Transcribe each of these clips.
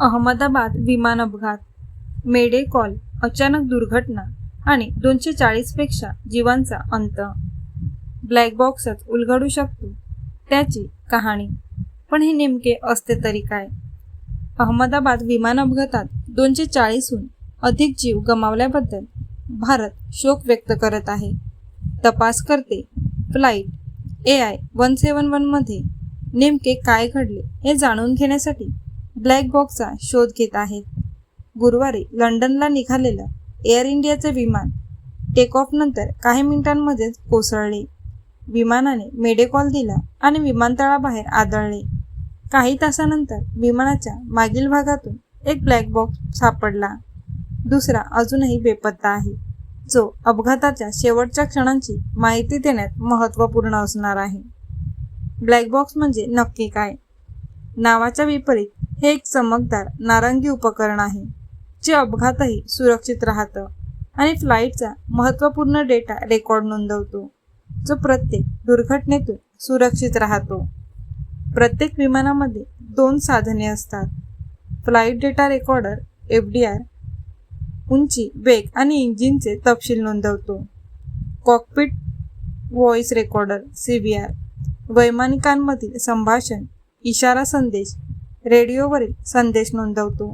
अहमदाबाद विमान अपघात मेडे कॉल अचानक दुर्घटना आणि दोनशे चाळीसपेक्षा जीवांचा अंत. ब्लॅक बॉक्सच उलगडू शकतो त्याची कहाणी. पण हे नेमके असते तरी काय? अहमदाबाद विमान अपघातात दोनशे चाळीसहून अधिक जीव गमावल्याबद्दल भारत शोक व्यक्त करत आहे. तपास करते flight A I one seven वनमध्ये नेमके काय घडले हे जाणून घेण्यासाठी ब्लॅक बॉक्सचा शोध घेत आहेत. गुरुवारी लंडनला निघालेलं एअर इंडियाचे विमान टेक काही मिनिटांमध्येच कोसळले. विमानाने मेडेकॉल दिला आणि विमानतळाबाहेर आदळले. काही तासानंतर विमानाच्या मागील भागातून एक ब्लॅक बॉक्स सापडला. दुसरा अजूनही बेपत्ता आहे. जो अपघाताच्या शेवटच्या क्षणांची माहिती देण्यात महत्त्वपूर्ण असणार आहे. ब्लॅक बॉक्स म्हणजे नक्की काय? नावाच्या विपरीत हे एक चमकदार नारंगी उपकरण आहे जे अपघातही सुरक्षित राहतं आणि फ्लाईटचा महत्त्वपूर्ण डेटा रेकॉर्ड नोंदवतो जो प्रत्येक दुर्घटनेतून सुरक्षित राहतो. प्रत्येक विमानामध्ये दोन साधने असतात. Flight data recorder F D R उंची वेग आणि इंजिनचे तपशील नोंदवतो. Cockpit voice recorder C V R वैमानिकांमधील संभाषण इशारा संदेश रेडिओवरील संदेश नोंदवतो.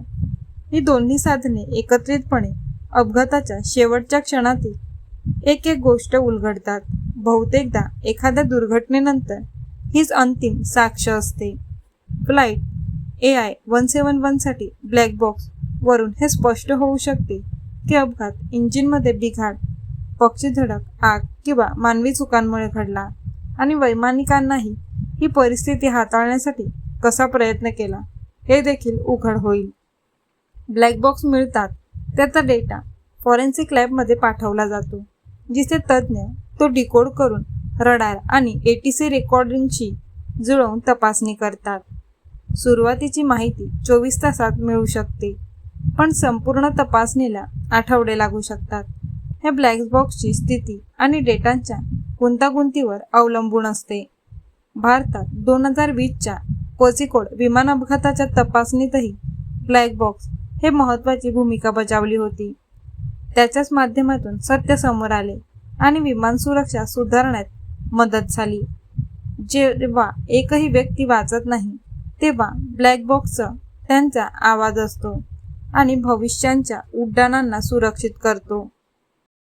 ही दोन्ही साधने एकत्रितपणे अपघाताच्या शेवटच्या क्षणातील एक एक गोष्ट उलगडतात. बहुतेकदा एखाद्या दुर्घटनेनंतर हीच अंतिम साक्ष असते. Flight A I one seven वनसाठी black box वरून हे स्पष्ट होऊ शकते की अपघात इंजिनमध्ये बिघाड पक्षी धडक आग किंवा मानवी चुकांमुळे घडला आणि वैमानिकांनाही ही परिस्थिती हाताळण्यासाठी कसा प्रयत्न केला हे देखील उघड होईल. ब्लॅक बॉक्स मिळतात त्याचा डेटा फॉरेन्सिक लॅबमध्ये पाठवला जातो जिथे तज्ज्ञ तो डिकोड करून रडार आणि ए टी सी रेकॉर्डिंगशी जुळवून तपासणी करतात. सुरुवातीची माहिती चोवीस तासात मिळू शकते पण संपूर्ण तपासणीला आठवडे लागू शकतात. हे ब्लॅक बॉक्सची स्थिती आणि डेटांच्या गुंतागुंतीवर अवलंबून असते. भारतात दोन हजार वीसच्या कोझिकोड विमान अपघाताच्या तपासणीतही ब्लॅक बॉक्स हे महत्त्वाची भूमिका बजावली होती. त्याच्याच माध्यमातून सत्य समोर आले आणि विमान सुरक्षा सुधारण्यात मदत झाली. जेव्हा एकही व्यक्ती वाचत नाही तेव्हा ब्लॅक बॉक्सचा त्यांचा आवाज असतो आणि भविष्यांच्या उड्डाणांना सुरक्षित करतो.